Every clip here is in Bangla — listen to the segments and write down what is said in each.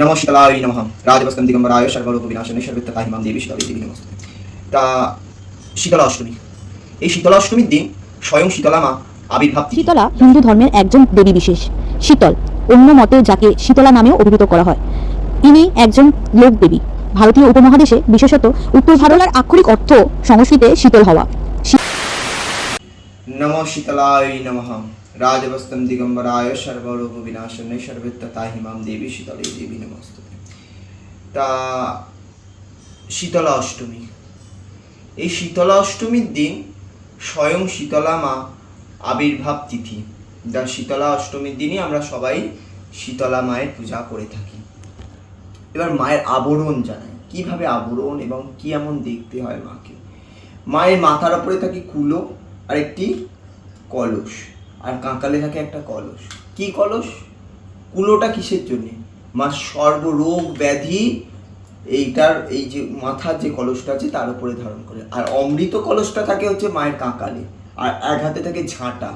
নম নমঃ সর্বলোক বিনাশনে দেবী দেবী তা শীতলা অষ্টমী এই শীতলা অষ্টমীর দিন স্বয়ং শীতলা মা আবির্ভাব। শীতলা হিন্দু ধর্মের একজন দেবী বিশেষ, শীতল, অন্য মতে যাকে শীতলা নামেও অভিহিত করা হয়। ইনি একজন লোক দেবী ভারতীয় উপমহাদেশে বিশেষত উত্তর ভারতের আক্ষরিক অর্থ সংস্কৃতে শীতল হওয়া। নম শীতলায় নমঃ রাজবস্তম দিগম্বরায় সর্বলোক বিনাশনে সর্বত্র হিমাম দেবী শীতলী দেবী নমস্তে তা শীতলা অষ্টমী এই শীতলা অষ্টমীর দিন স্বয়ং শীতলা মা আবির্ভাব তিথি। যা শীতলা অষ্টমীর দিনই আমরা সবাই শীতলা মায়ের পূজা করে থাকি। এবার মায়ের আবরণ জানাই। কীভাবে আবরণ এবং কি এমন দেখতে হয় মাকে? মায়ের মাথার ওপরে থাকে কুলো আর একটি কলস। আর কাঁকালে থাকে একটা কলস। কি কলস? কুলোটা কিসের জন্য? মা, সর্বরোগ ব্যাধি এইটার, এই যে মাথার যে কলসটা আছে, তার উপরে ধারণ করে। আর অমৃত কলসটা থাকে হচ্ছে মায়ের কাঁকালে। আর এক হাতে থাকে ঝাঁটা।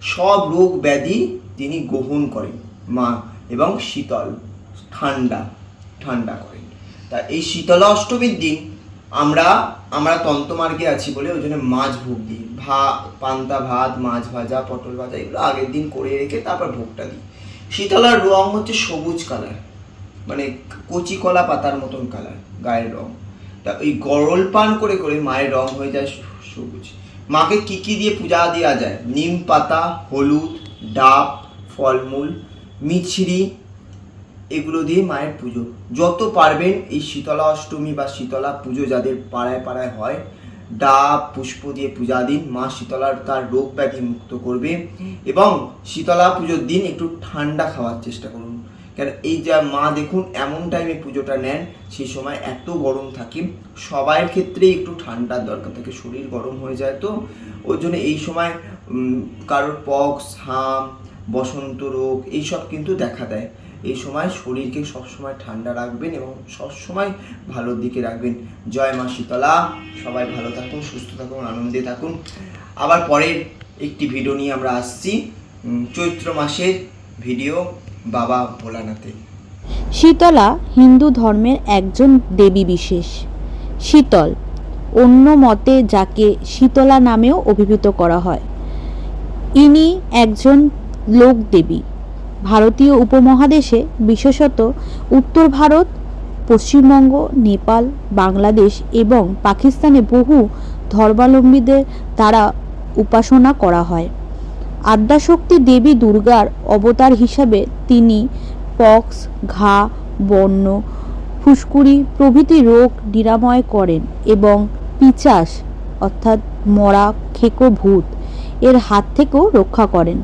সব রোগ ব্যাধি তিনি গ্রহণ করেন, মা, এবং শীতল, ঠান্ডা ঠান্ডা করেন। তা এই শীতলা অষ্টমীর দিন আমরা আমরা তন্তমার্গে আছি বলে ওই জন্য মাছ ভোগ দিই। ভা, পান্তা ভাত, মাছ ভাজা, পটল ভাজা এগুলো আগের দিন করে রেখে তারপর ভোগটা দিই। শীতলার রং হচ্ছে সবুজ কালার মানে কচি কলা পাতার মতন কালার গায়ের রং। তা ওই গরল পান করে করে মায়ের রং হয়ে যায় সবুজ। মাকে কি কি দিয়ে পূজা দেওয়া যায়? নিম পাতা, হলুদ, ডাব, ফলমূল, মিছরি এগুলো দিয়ে মায়ের পুজো। যত পারবেন এই শীতলা অষ্টমী বা শীতলা পুজো যাদের পাড়ায় পাড়ায় হয় ডাব পুষ্প দিয়ে পূজা দিন, মা শীতলার তার রোগ ব্যাধি মুক্ত করবে এবং শীতলা পুজোর দিন একটু ঠান্ডা খাওয়ার চেষ্টা করুন। কারণ এই যা মা দেখুন এমন টাইমে পুজোটা নেন সেই সময় এত গরম থাকে সবার ক্ষেত্রেই একটু ঠান্ডার দরকার থাকে, শরীর গরম হয়ে যায় তো। ওই জন্য এই সময় কারোর পক্স হাম, বসন্ত রোগ, এইসব কিন্তু দেখা দেয়। এই সময় শরীরকে সবসময় ঠান্ডা রাখবেন এবং সবসময় ভালোর দিকে রাখবেন। জয় মা শীতলা। সবাই ভালো থাকুন, সুস্থ থাকুন, আনন্দে থাকুন। আবার পরের একটি ভিডিও নিয়ে আমরা আসছি চৈত্র মাসের ভিডিও বাবা ভোলানাথে শীতলা হিন্দু ধর্মের একজন দেবী বিশেষ। শীতল, অন্য মতে যাকে শীতলা নামেও অভিহিত করা হয়। ইনি একজন লোক দেবী। ভারতীয় উপমহাদেশে, বিশেষত উত্তর ভারত, পশ্চিমবঙ্গ, নেপাল, বাংলাদেশ এবং পাকিস্তানে বহু ধর্মাবলম্বীদের দ্বারা উপাসনা করা হয়। আদ্যাশক্তি দেবী দুর্গার অবতার হিসাবে তিনি পক্স, ঘা বন্য ফুসকুড়ি প্রভৃতি রোগ নিরাময় করেন এবং পিচাস, অর্থাৎ মরা খেকো ভূত, এর হাত থেকেও রক্ষা করেন।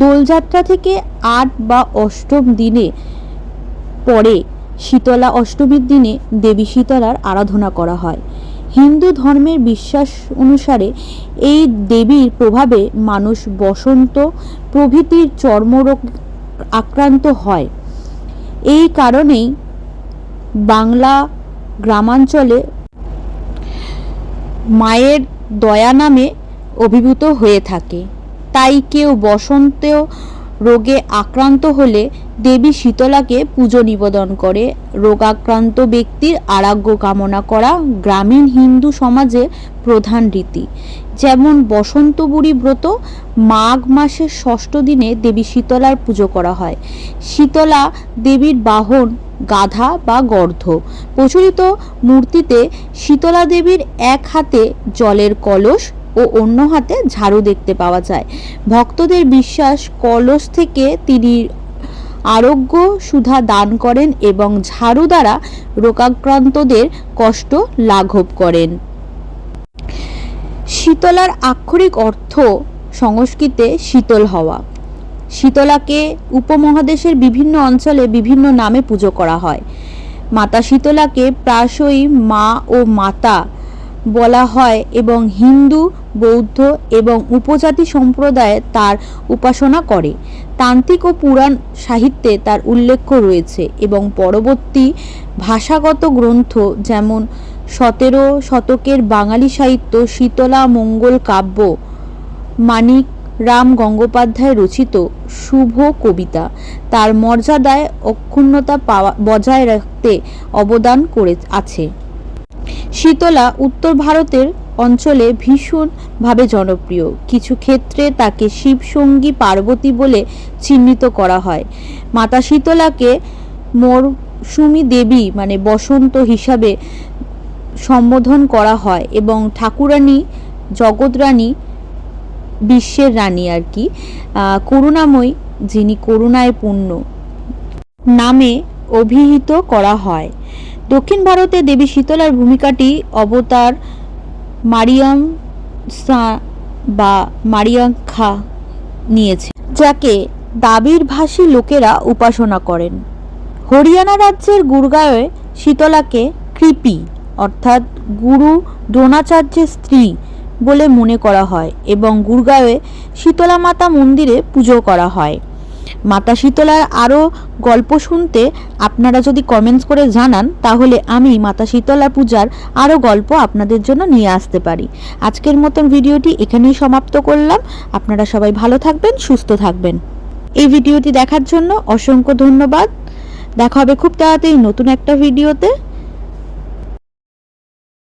দোলযাত্রা থেকে আট বা অষ্টম দিনে পরে শীতলা অষ্টমীর দিনে দেবী শীতলার আরাধনা করা হয়। হিন্দু ধর্মের বিশ্বাস অনুসারে এই দেবীর প্রভাবে মানুষ বসন্ত প্রভৃতির চর্মরোগ আক্রান্ত হয়। এই কারণেই বাংলা গ্রামাঞ্চলে মায়ের দয়া নামে অভিভূত হয়ে থাকে। তাই কেউ বসন্ত রোগে আক্রান্ত হলে দেবী শীতলাকে পুজো নিবেদন করে। রোগাক্রান্ত ব্যক্তির আরোগ্য কামনা করা গ্রামীণ হিন্দু সমাজের প্রধান রীতি। যেমন বসন্ত বুড়ি ব্রত মাঘ মাসের ষষ্ঠ দিনে দেবী শীতলার পুজো করা হয়। শীতলা দেবীর বাহন, গাধা বা গর্ধ। প্রচলিত মূর্তিতে শীতলা দেবীর এক হাতে জলের কলস ও অন্য হাতে ঝাড়ু দেখতে পাওয়া যায়। ভক্তদের বিশ্বাস, কলস থেকে তিনি আরোগ্য সুধা দান করেন এবং ঝাড়ু দ্বারা রোগাক্রান্তদের কষ্ট লাঘব করেন। শীতলার আক্ষরিক অর্থ সংস্কৃতে শীতল হওয়া। শীতলাকে উপমহাদেশের বিভিন্ন অঞ্চলে বিভিন্ন নামে পুজো করা হয়। মাতা শীতলাকে প্রায়শই মা ও মাতা বলা হয় এবং হিন্দু, বৌদ্ধ এবং উপজাতি সম্প্রদায় তার উপাসনা করে। তান্ত্রিক ও পুরাণ সাহিত্যে তার উল্লেখ রয়েছে এবং পরবর্তী ভাষাগত গ্রন্থ যেমন সতেরো শতকের বাঙালি সাহিত্য শীতলা মঙ্গল কাব্য, মানিক রাম গঙ্গোপাধ্যায় রচিত শুভ কবিতা তার মর্যাদায় অক্ষুণ্ণতা পাওয়া বজায় রাখতে অবদান করে আছে। শীতলা উত্তর ভারতের অঞ্চলে ভীষণভাবে জনপ্রিয়। কিছু ক্ষেত্রে তাকে শিবসঙ্গী পার্বতী বলে চিহ্নিত করা হয়। মাতা শীতলাকে মরসুমী দেবী মানে বসন্ত হিসাবে সম্বোধন করা হয় এবং ঠাকুরানী জগৎরানী বিশ্বের রানী আর কি। করুণাময়ী, যিনি করুণায় পূর্ণ, নামে অভিহিত করা হয়। দক্ষিণ ভারতে দেবী শীতলার ভূমিকাটি অবতার মারিয়াম সা বা মারিয়াম খা নিয়েছে, যাকে দাবির ভাষী লোকেরা উপাসনা করেন। হরিয়ানা রাজ্যের গুরগাঁওয়ে শীতলাকে কৃপি, অর্থাৎ গুরু দ্রোণাচার্যের স্ত্রী বলে মনে করা হয় এবং গুরগাঁওয়ে শীতলা মাতা মন্দিরে পুজো করা হয়। মাতা শীতলার আরও গল্প শুনতে আপনারা যদি কমেন্টস করে জানান, তাহলে আমি মাতা শীতলা পূজার আরও গল্প আপনাদের জন্য নিয়ে আসতে পারি। আজকের মতন ভিডিওটি এখানেই সমাপ্ত করলাম। আপনারা সবাই ভালো থাকবেন, সুস্থ থাকবেন। এই ভিডিওটি দেখার জন্য অসংখ্য ধন্যবাদ। দেখা হবে খুব তাড়াতাড়ি নতুন একটা ভিডিওতে।